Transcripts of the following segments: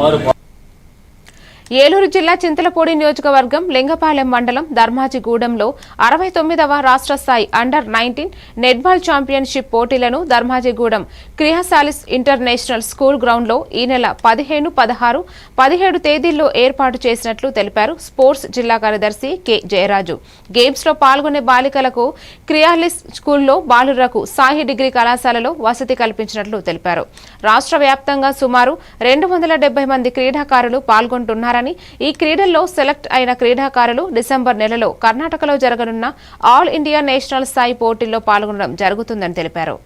సుమారు ఏలూరు జిల్లా చింతలపూడి నియోజకవర్గం లింగపాలెం మండలం ధర్మాజిగూడెంలో అరవై తొమ్మిదవ రాష్ట్ర స్థాయి అండర్ నైన్టీన్ నెట్బాల్ ఛాంపియన్షిప్ పోటీలను ధర్మాజిగూడెం క్రియాశాలిస్ ఇంటర్నేషనల్ స్కూల్ గ్రౌండ్లో ఈ నెల పదిహేను పదహారు పదిహేడు తేదీల్లో ఏర్పాటు చేసినట్లు తెలిపారు స్పోర్ట్స్ జిల్లా కార్యదర్శి కె జయరాజు. గేమ్స్లో పాల్గొనే బాలికలకు క్రియాలిస్ స్కూల్లో బాలురకు సాయి డిగ్రీ కళాశాలలో వసతి కల్పించినట్లు తెలిపారు. రాష్ట్ర వ్యాప్తంగా సుమారు రెండు వందల మంది క్రీడాకారులు పాల్గొంటున్నారని ఈ క్రీడల్లో సెలెక్ట్ అయిన క్రీడాకారులు డిసెంబర్ నెలలో కర్ణాటకలో జరగనున్న ఆల్ ఇండియా నేషనల్ స్థాయి పోటీల్లో పాల్గొనడం జరుగుతుందని తెలిపారు.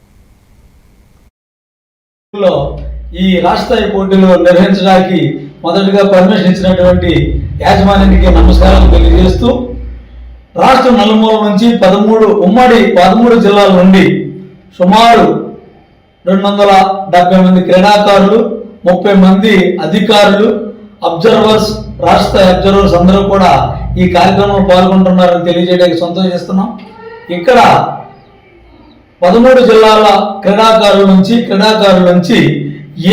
ఈ రాష్ట్ర స్థాయి పోటీలు నిర్వహించడానికి మొదటగా పర్మిషన్ ఇచ్చినటువంటి యాజమాన్యానికి నమస్కారాలు తెలియజేస్తూ రాష్ట్ర నలుమూల నుంచి పదమూడు ఉమ్మడి పదమూడు జిల్లాల నుండి సుమారు రెండు వందల డెబ్బై మంది క్రీడాకారులు ముప్పై మంది అధికారులు అబ్జర్వర్స్ రాష్ట్ర అబ్జర్వర్స్ అందరూ కూడా ఈ కార్యక్రమంలో పాల్గొంటున్నారని తెలియజేయడానికి సంతోషిస్తున్నాం ఇక్కడ పదమూడు జిల్లాల క్రీడాకారుల నుంచి క్రీడాకారుల నుంచి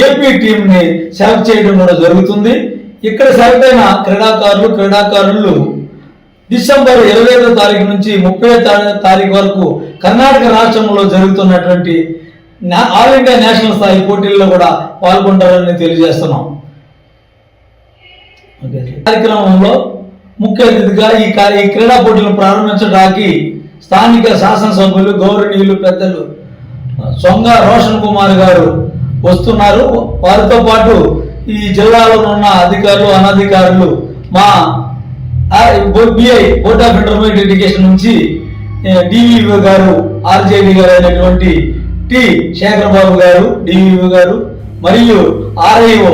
ఏపీ టీంని సెలెక్ట్ చేయడం కూడా జరుగుతుంది. ఇక్కడ సెలెక్ట్ అయిన క్రీడాకారులు క్రీడాకారులు డిసెంబర్ ఇరవై ఐదో తారీఖు నుంచి ముప్పై తారీఖు వరకు కర్ణాటక రాష్ట్రంలో జరుగుతున్నటువంటి ఆల్ ఇండియా నేషనల్ స్థాయి పోటీల్లో కూడా పాల్గొంటారని తెలియజేస్తున్నాం. కార్యక్రమంలో ముఖ్య అతిథిగా ఈ ఈ క్రీడా పోటీలను ప్రారంభించడానికి స్థానిక శాసనసభ్యులు గౌరవనీయులు పెద్దలు సొంగ రోషన్ కుమార్ గారు వస్తున్నారు. వారితో పాటు ఈ జిల్లాలో ఉన్న అధికారులు అనధికారులు మా BI board of intermediate education నుంచి డివిఓ గారు ఆర్జేడి గారు అయినటువంటి టి. శేఖర్ బాబు గారు డివిఓ గారు మరియు ఆర్ఐఓ